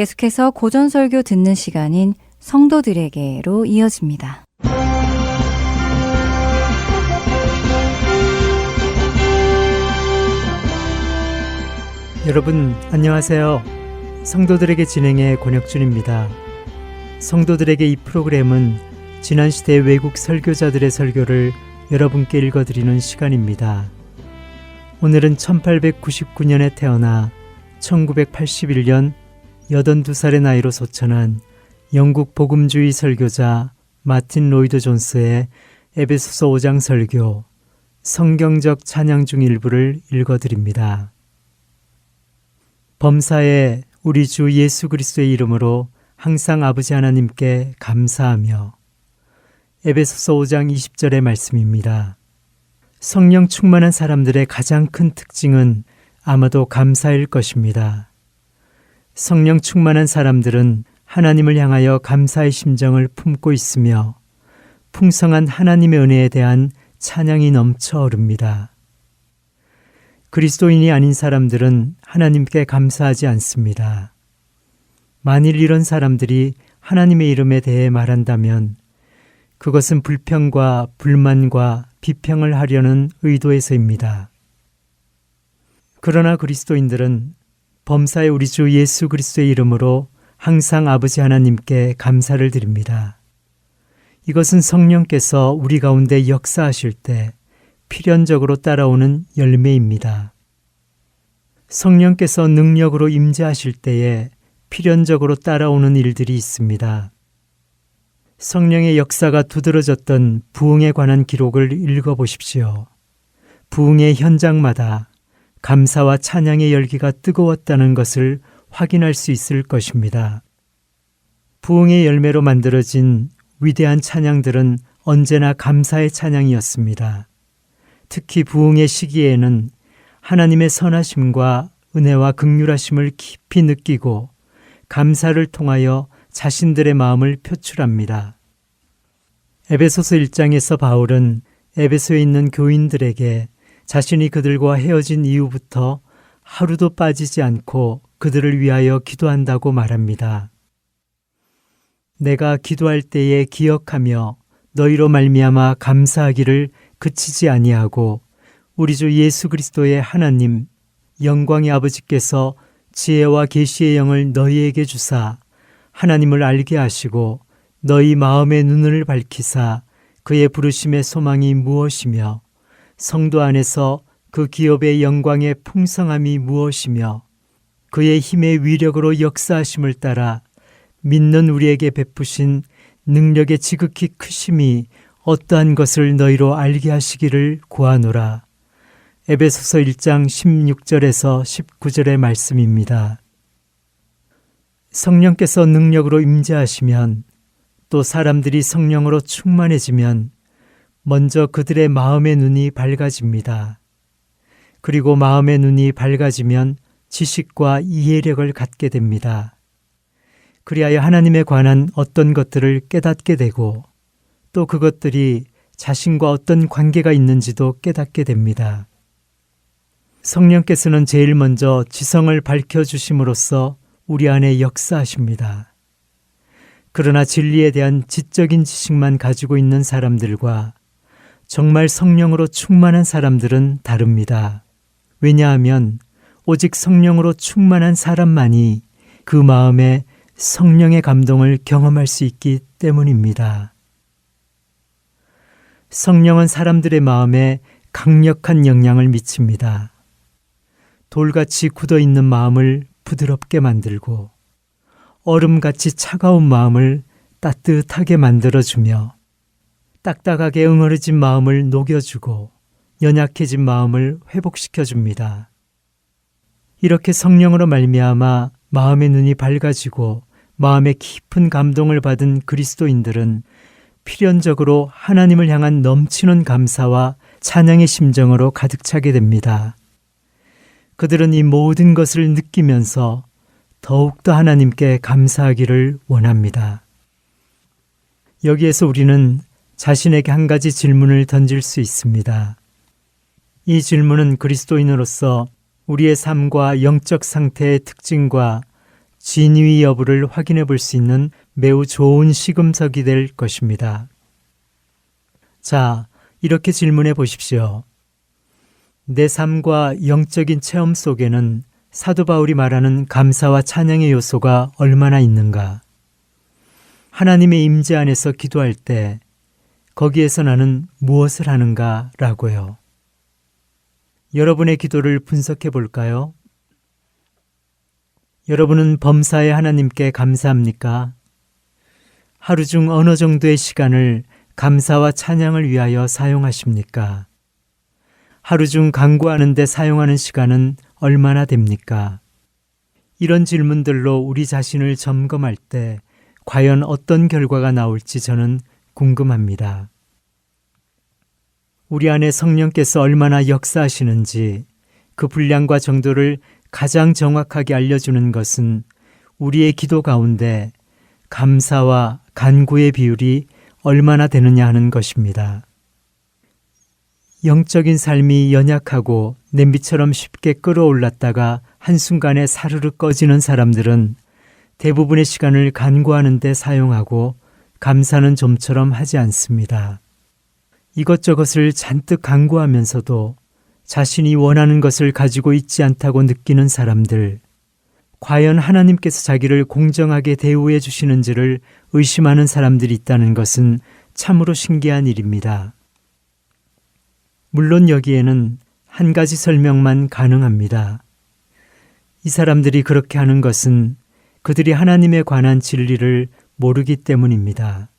계속해서 고전설교 듣는 시간인 성도들에게로 이어집니다. 여러분 안녕하세요. 성도들에게 진행의 권혁준입니다. 성도들에게 이 프로그램은 지난 시대 외국 설교자들의 설교를 여러분께 읽어드리는 시간입니다. 오늘은 1899년에 태어나 1981년 82살의 나이로 소천한 영국 복음주의 설교자 마틴 로이드 존스의 에베소서 5장 설교 성경적 찬양 중 일부를 읽어드립니다. 범사에 우리 주 예수 그리스도의 이름으로 항상 아버지 하나님께 감사하며 에베소서 5장 20절의 말씀입니다. 성령 충만한 사람들의 가장 큰 특징은 아마도 감사일 것입니다. 성령 충만한 사람들은 하나님을 향하여 감사의 심정을 품고 있으며 풍성한 하나님의 은혜에 대한 찬양이 넘쳐 오릅니다. 그리스도인이 아닌 사람들은 하나님께 감사하지 않습니다. 만일 이런 사람들이 하나님의 이름에 대해 말한다면 그것은 불평과 불만과 비평을 하려는 의도에서입니다. 그러나 그리스도인들은 범사의 우리 주 예수 그리스도의 이름으로 항상 아버지 하나님께 감사를 드립니다. 이것은 성령께서 우리 가운데 역사하실 때 필연적으로 따라오는 열매입니다. 성령께서 능력으로 임재하실 때에 필연적으로 따라오는 일들이 있습니다. 성령의 역사가 두드러졌던 부흥에 관한 기록을 읽어 보십시오. 부흥의 현장마다 감사와 찬양의 열기가 뜨거웠다는 것을 확인할 수 있을 것입니다. 부흥의 열매로 만들어진 위대한 찬양들은 언제나 감사의 찬양이었습니다. 특히 부흥의 시기에는 하나님의 선하심과 은혜와 극률하심을 깊이 느끼고 감사를 통하여 자신들의 마음을 표출합니다. 에베소서 1장에서 바울은 에베소에 있는 교인들에게 자신이 그들과 헤어진 이후부터 하루도 빠지지 않고 그들을 위하여 기도한다고 말합니다. 내가 기도할 때에 기억하며 너희로 말미암아 감사하기를 그치지 아니하고 우리 주 예수 그리스도의 하나님 영광의 아버지께서 지혜와 계시의 영을 너희에게 주사 하나님을 알게 하시고 너희 마음의 눈을 밝히사 그의 부르심의 소망이 무엇이며 성도 안에서 그 기업의 영광의 풍성함이 무엇이며 그의 힘의 위력으로 역사하심을 따라 믿는 우리에게 베푸신 능력의 지극히 크심이 어떠한 것을 너희로 알게 하시기를 구하노라. 에베소서 1장 16절에서 19절의 말씀입니다. 성령께서 능력으로 임재하시면 또 사람들이 성령으로 충만해지면 먼저 그들의 마음의 눈이 밝아집니다. 그리고 마음의 눈이 밝아지면 지식과 이해력을 갖게 됩니다. 그리하여 하나님에 관한 어떤 것들을 깨닫게 되고 또 그것들이 자신과 어떤 관계가 있는지도 깨닫게 됩니다. 성령께서는 제일 먼저 지성을 밝혀주심으로써 우리 안에 역사하십니다. 그러나 진리에 대한 지적인 지식만 가지고 있는 사람들과 정말 성령으로 충만한 사람들은 다릅니다. 왜냐하면 오직 성령으로 충만한 사람만이 그 마음에 성령의 감동을 경험할 수 있기 때문입니다. 성령은 사람들의 마음에 강력한 영향을 미칩니다. 돌같이 굳어 있는 마음을 부드럽게 만들고 얼음같이 차가운 마음을 따뜻하게 만들어주며 딱딱하게 응어려진 마음을 녹여주고 연약해진 마음을 회복시켜 줍니다. 이렇게 성령으로 말미암아 마음의 눈이 밝아지고 마음의 깊은 감동을 받은 그리스도인들은 필연적으로 하나님을 향한 넘치는 감사와 찬양의 심정으로 가득 차게 됩니다. 그들은 이 모든 것을 느끼면서 더욱더 하나님께 감사하기를 원합니다. 여기에서 우리는 자신에게 한 가지 질문을 던질 수 있습니다. 이 질문은 그리스도인으로서 우리의 삶과 영적 상태의 특징과 진위 여부를 확인해 볼 수 있는 매우 좋은 시금석이 될 것입니다. 자, 이렇게 질문해 보십시오. 내 삶과 영적인 체험 속에는 사도 바울이 말하는 감사와 찬양의 요소가 얼마나 있는가? 하나님의 임재 안에서 기도할 때 거기에서 나는 무엇을 하는가? 라고요. 여러분의 기도를 분석해 볼까요? 여러분은 범사의 하나님께 감사합니까? 하루 중 어느 정도의 시간을 감사와 찬양을 위하여 사용하십니까? 하루 중 강구하는데 사용하는 시간은 얼마나 됩니까? 이런 질문들로 우리 자신을 점검할 때 과연 어떤 결과가 나올지 저는 궁금합니다. 우리 안에 성령께서 얼마나 역사하시는지 그 분량과 정도를 가장 정확하게 알려주는 것은 우리의 기도 가운데 감사와 간구의 비율이 얼마나 되느냐 하는 것입니다. 영적인 삶이 연약하고 냄비처럼 쉽게 끓어올랐다가 한순간에 사르르 꺼지는 사람들은 대부분의 시간을 간구하는 데 사용하고 감사는 좀처럼 하지 않습니다. 이것저것을 잔뜩 간구하면서도 자신이 원하는 것을 가지고 있지 않다고 느끼는 사람들, 과연 하나님께서 자기를 공정하게 대우해 주시는지를 의심하는 사람들이 있다는 것은 참으로 신기한 일입니다. 물론 여기에는 한 가지 설명만 가능합니다. 이 사람들이 그렇게 하는 것은 그들이 하나님에 관한 진리를 모르기 때문입니다.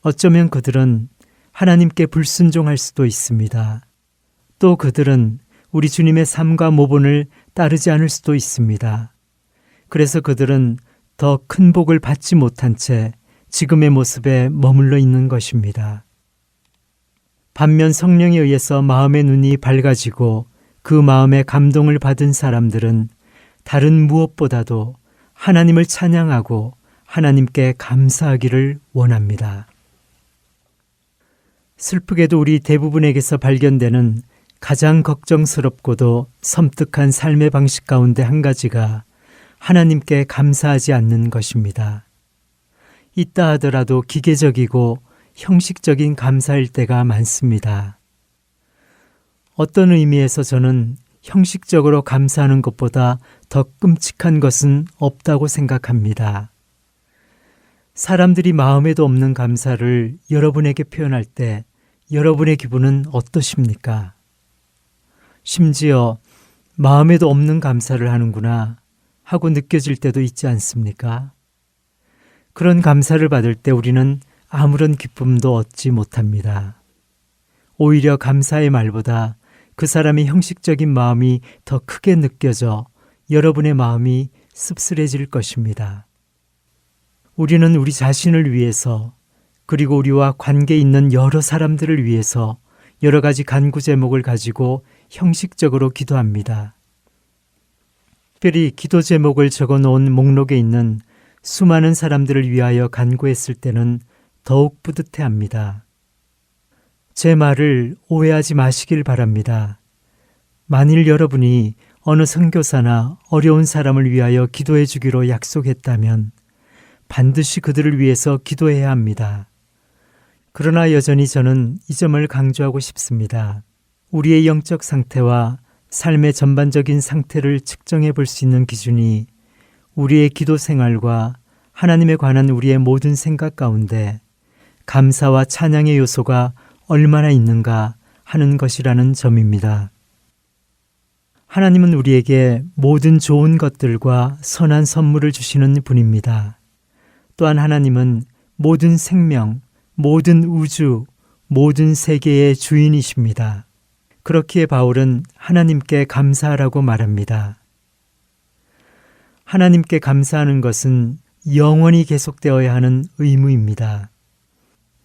어쩌면 그들은 하나님께 불순종할 수도 있습니다. 또 그들은 우리 주님의 삶과 모본을 따르지 않을 수도 있습니다. 그래서 그들은 더 큰 복을 받지 못한 채 지금의 모습에 머물러 있는 것입니다. 반면 성령에 의해서 마음의 눈이 밝아지고 그 마음에 감동을 받은 사람들은 다른 무엇보다도 하나님을 찬양하고 하나님께 감사하기를 원합니다. 슬프게도 우리 대부분에게서 발견되는 가장 걱정스럽고도 섬뜩한 삶의 방식 가운데 한 가지가 하나님께 감사하지 않는 것입니다. 있다 하더라도 기계적이고 형식적인 감사일 때가 많습니다. 어떤 의미에서 저는 형식적으로 감사하는 것보다 더 끔찍한 것은 없다고 생각합니다. 사람들이 마음에도 없는 감사를 여러분에게 표현할 때 여러분의 기분은 어떠십니까? 심지어 마음에도 없는 감사를 하는구나 하고 느껴질 때도 있지 않습니까? 그런 감사를 받을 때 우리는 아무런 기쁨도 얻지 못합니다. 오히려 감사의 말보다 그 사람의 형식적인 마음이 더 크게 느껴져 여러분의 마음이 씁쓸해질 것입니다. 우리는 우리 자신을 위해서 그리고 우리와 관계 있는 여러 사람들을 위해서 여러 가지 간구 제목을 가지고 형식적으로 기도합니다. 특별히 기도 제목을 적어 놓은 목록에 있는 수많은 사람들을 위하여 간구했을 때는 더욱 뿌듯해 합니다. 제 말을 오해하지 마시길 바랍니다. 만일 여러분이 어느 선교사나 어려운 사람을 위하여 기도해 주기로 약속했다면 반드시 그들을 위해서 기도해야 합니다. 그러나 여전히 저는 이 점을 강조하고 싶습니다. 우리의 영적 상태와 삶의 전반적인 상태를 측정해 볼 수 있는 기준이 우리의 기도 생활과 하나님에 관한 우리의 모든 생각 가운데 감사와 찬양의 요소가 얼마나 있는가 하는 것이라는 점입니다. 하나님은 우리에게 모든 좋은 것들과 선한 선물을 주시는 분입니다. 또한 하나님은 모든 생명, 모든 우주, 모든 세계의 주인이십니다. 그렇기에 바울은 하나님께 감사하라고 말합니다. 하나님께 감사하는 것은 영원히 계속되어야 하는 의무입니다.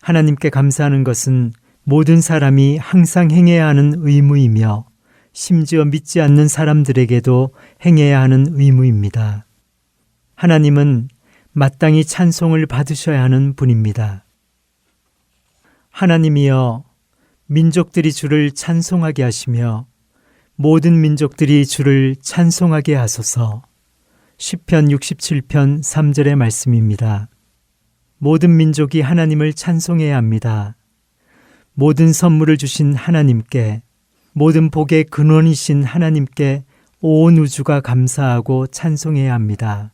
하나님께 감사하는 것은 모든 사람이 항상 행해야 하는 의무이며 심지어 믿지 않는 사람들에게도 행해야 하는 의무입니다. 하나님은 마땅히 찬송을 받으셔야 하는 분입니다. 하나님이여 민족들이 주를 찬송하게 하시며 모든 민족들이 주를 찬송하게 하소서 10편 67편 3절의 말씀입니다. 모든 민족이 하나님을 찬송해야 합니다. 모든 선물을 주신 하나님께, 모든 복의 근원이신 하나님께 온 우주가 감사하고 찬송해야 합니다.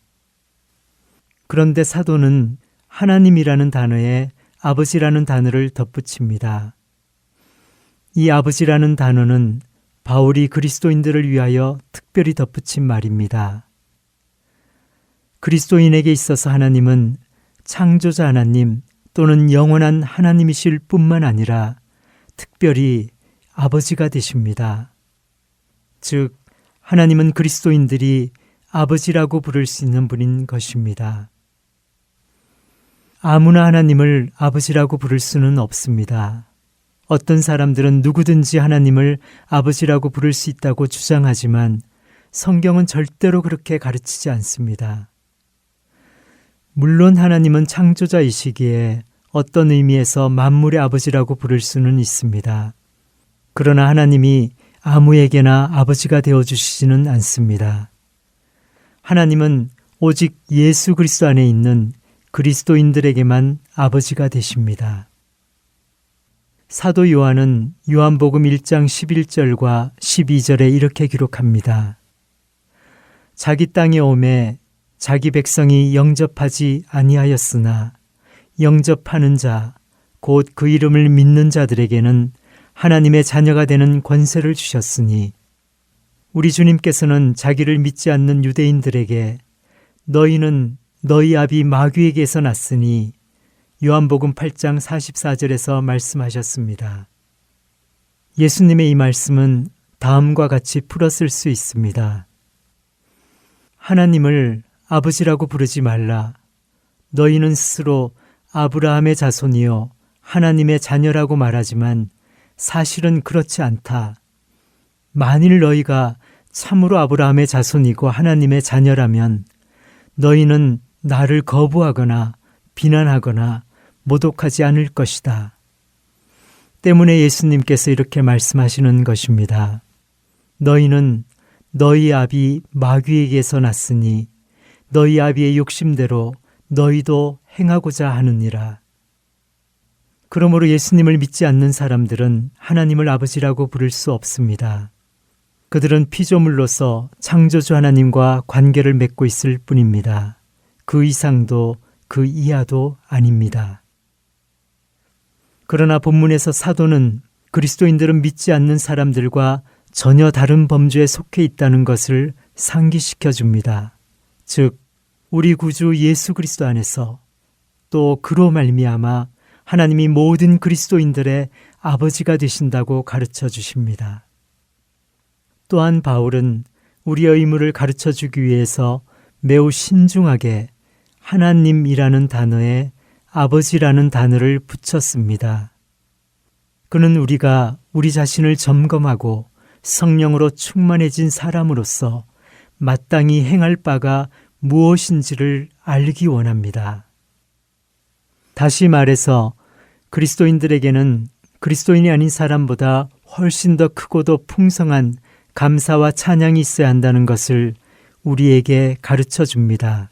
그런데 사도는 하나님이라는 단어에 아버지라는 단어를 덧붙입니다. 이 아버지라는 단어는 바울이 그리스도인들을 위하여 특별히 덧붙인 말입니다. 그리스도인에게 있어서 하나님은 창조자 하나님 또는 영원한 하나님이실 뿐만 아니라 특별히 아버지가 되십니다. 즉, 하나님은 그리스도인들이 아버지라고 부를 수 있는 분인 것입니다. 아무나 하나님을 아버지라고 부를 수는 없습니다. 어떤 사람들은 누구든지 하나님을 아버지라고 부를 수 있다고 주장하지만 성경은 절대로 그렇게 가르치지 않습니다. 물론 하나님은 창조자이시기에 어떤 의미에서 만물의 아버지라고 부를 수는 있습니다. 그러나 하나님이 아무에게나 아버지가 되어 주시지는 않습니다. 하나님은 오직 예수 그리스도 안에 있는 그리스도인들에게만 아버지가 되십니다. 사도 요한은 요한복음 1장 11절과 12절에 이렇게 기록합니다. 자기 땅에 오매 자기 백성이 영접하지 아니하였으나 영접하는 자 곧 그 이름을 믿는 자들에게는 하나님의 자녀가 되는 권세를 주셨으니 우리 주님께서는 자기를 믿지 않는 유대인들에게 너희는 너희 아비 마귀에게서 났으니 요한복음 8장 44절에서 말씀하셨습니다. 예수님의 이 말씀은 다음과 같이 풀었을 수 있습니다. 하나님을 아버지라고 부르지 말라. 너희는 스스로 아브라함의 자손이요 하나님의 자녀라고 말하지만 사실은 그렇지 않다. 만일 너희가 참으로 아브라함의 자손이고 하나님의 자녀라면 너희는 나를 거부하거나 비난하거나 모독하지 않을 것이다. 때문에 예수님께서 이렇게 말씀하시는 것입니다. 너희는 너희 아비 마귀에게서 났으니 너희 아비의 욕심대로 너희도 행하고자 하느니라. 그러므로 예수님을 믿지 않는 사람들은 하나님을 아버지라고 부를 수 없습니다. 그들은 피조물로서 창조주 하나님과 관계를 맺고 있을 뿐입니다. 그 이상도 그 이하도 아닙니다. 그러나 본문에서 사도는 그리스도인들은 믿지 않는 사람들과 전혀 다른 범주에 속해 있다는 것을 상기시켜 줍니다. 즉, 우리 구주 예수 그리스도 안에서 또 그로 말미암아 하나님이 모든 그리스도인들의 아버지가 되신다고 가르쳐 주십니다. 또한 바울은 우리의 의무를 가르쳐 주기 위해서 매우 신중하게 하나님이라는 단어에 아버지라는 단어를 붙였습니다. 그는 우리가 우리 자신을 점검하고 성령으로 충만해진 사람으로서 마땅히 행할 바가 무엇인지를 알기 원합니다. 다시 말해서 그리스도인들에게는 그리스도인이 아닌 사람보다 훨씬 더 크고도 풍성한 감사와 찬양이 있어야 한다는 것을 우리에게 가르쳐 줍니다.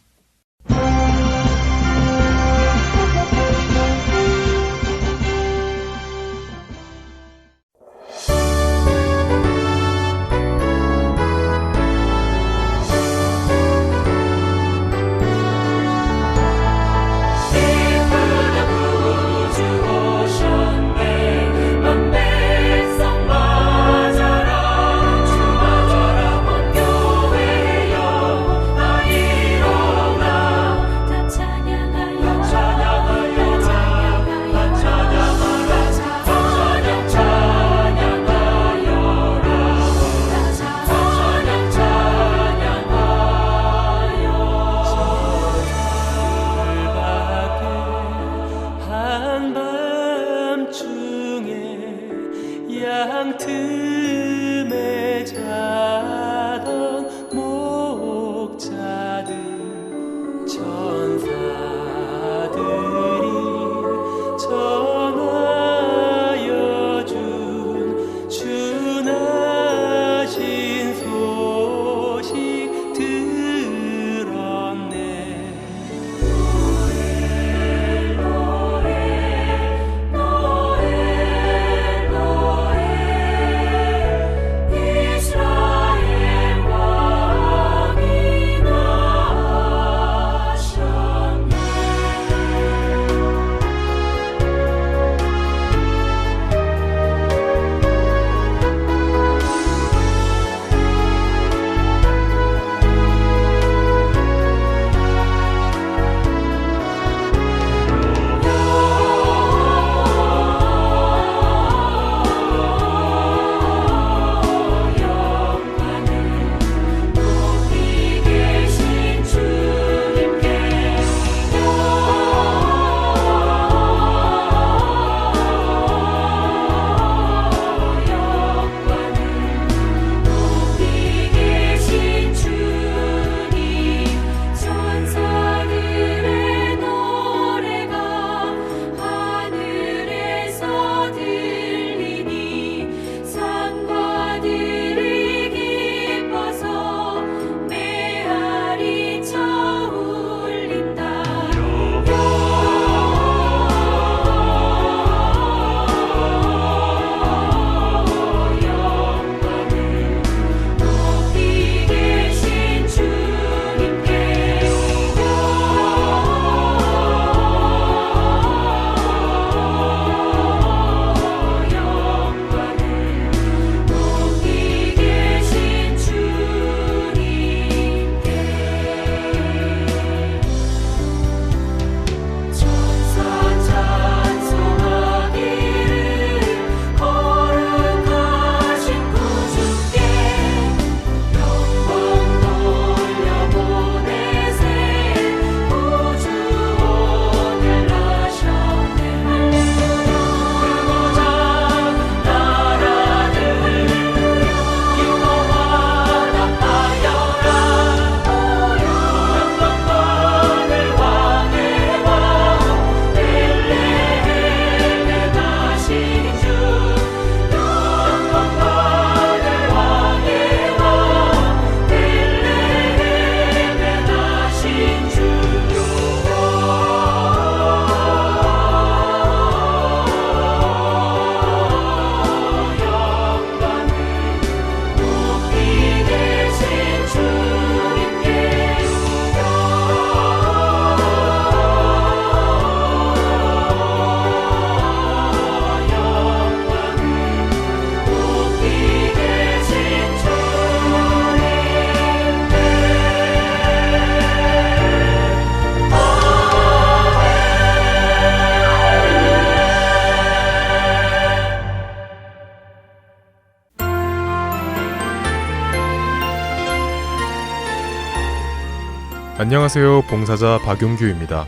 안녕하세요. 봉사자 박용규입니다.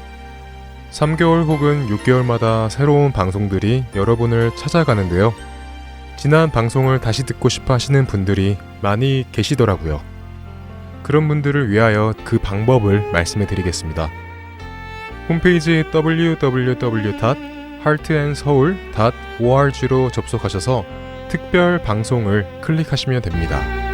3개월 혹은 6개월마다 새로운 방송들이 여러분을 찾아가는데요. 지난 방송을 다시 듣고 싶어 하시는 분들이 많이 계시더라고요. 그런 분들을 위하여 그 방법을 말씀해 드리겠습니다. 홈페이지 www.heartandseoul.org로 접속하셔서 특별 방송을 클릭하시면 됩니다.